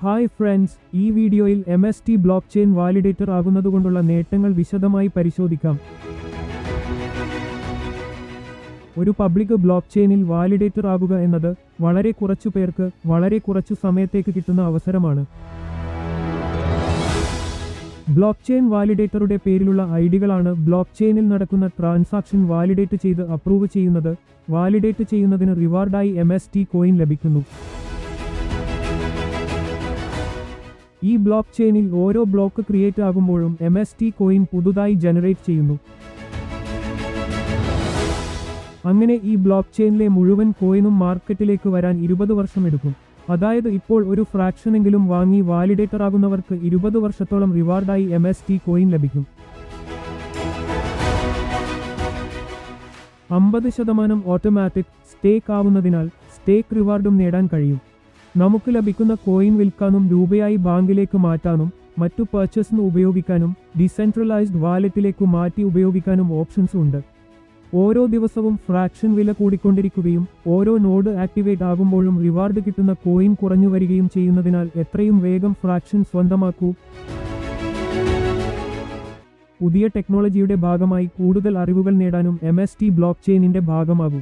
Hi friends ഈ വീഡിയോയിൽ M S T block chain validator ആകുന്നതുകൊണ്ടുള്ള നേട്ടങ്ങൾ വിശദമായി പരിശോധിക്കാം. ഒരു പബ്ലിക് ബ്ലോക്ക് ചെയിനിൽ വാലിഡേറ്റർ ആകുക എന്നത് വളരെ കുറച്ചു പേർക്ക് വളരെ കുറച്ചു സമയത്തേക്ക് കിട്ടുന്ന അവസരമാണ്. ബ്ലോക്ക് ചെയിൻ വാലിഡേറ്ററുടെ പേരിലുള്ള ഐഡികളാണ് ബ്ലോക്ക് ചെയിനിൽ നടക്കുന്ന ട്രാൻസാക്ഷൻ വാലിഡേറ്റ് ചെയ്ത് അപ്രൂവ് ചെയ്യുന്നത്. വാലിഡേറ്റ് ചെയ്യുന്നതിന് റിവാർഡായി എം കോയിൻ ലഭിക്കുന്നു. ഈ ബ്ലോക്ക് ചെയിനിൽ ഓരോ ബ്ലോക്ക് ക്രിയേറ്റ് ആകുമ്പോഴും എം എസ് ടി കോയിൻ പുതുതായി ജനറേറ്റ് ചെയ്യുന്നു. അങ്ങനെ ഈ ബ്ലോക്ക് ചെയിനിലെ മുഴുവൻ കോയിനും മാർക്കറ്റിലേക്ക് വരാൻ ഇരുപത് വർഷം എടുക്കും. അതായത് ഇപ്പോൾ ഒരു ഫ്രാക്ഷനെങ്കിലും വാങ്ങി വാലിഡേറ്റർ ആകുന്നവർക്ക് ഇരുപത് വർഷത്തോളം റിവാർഡായി എം എസ് ടി കോയിൻ ലഭിക്കും. അമ്പത് ശതമാനം ഓട്ടോമാറ്റിക് സ്റ്റേക്ക് ആവുന്നതിനാൽ സ്റ്റേക്ക് റിവാർഡും നേടാൻ കഴിയും. നമുക്ക് ലഭിക്കുന്ന കോയിൻ വിൽക്കാനും രൂപയായി ബാങ്കിലേക്ക് മാറ്റാനും മറ്റു പർച്ചേസിന് ഉപയോഗിക്കാനും ഡിസെൻട്രലൈസ്ഡ് വാലറ്റിലേക്ക് മാറ്റി ഉപയോഗിക്കാനും ഓപ്ഷൻസ് ഉണ്ട്. ഓരോ ദിവസവും ഫ്രാക്ഷൻ വില കൂടിക്കൊണ്ടിരിക്കുകയും ഓരോ നോഡ് ആക്ടിവേറ്റ് ആകുമ്പോഴും റിവാർഡ് കിട്ടുന്ന കോയിൻ കുറഞ്ഞു വരികയും ചെയ്യുന്നതിനാൽ എത്രയും വേഗം ഫ്രാക്ഷൻ സ്വന്തമാക്കൂ. പുതിയ ടെക്നോളജിയുടെ ഭാഗമായി കൂടുതൽ അറിവുകൾ നേടാനും എം എസ് ടി ബ്ലോക്ക് ചെയിനിന്റെ ഭാഗമാകൂ.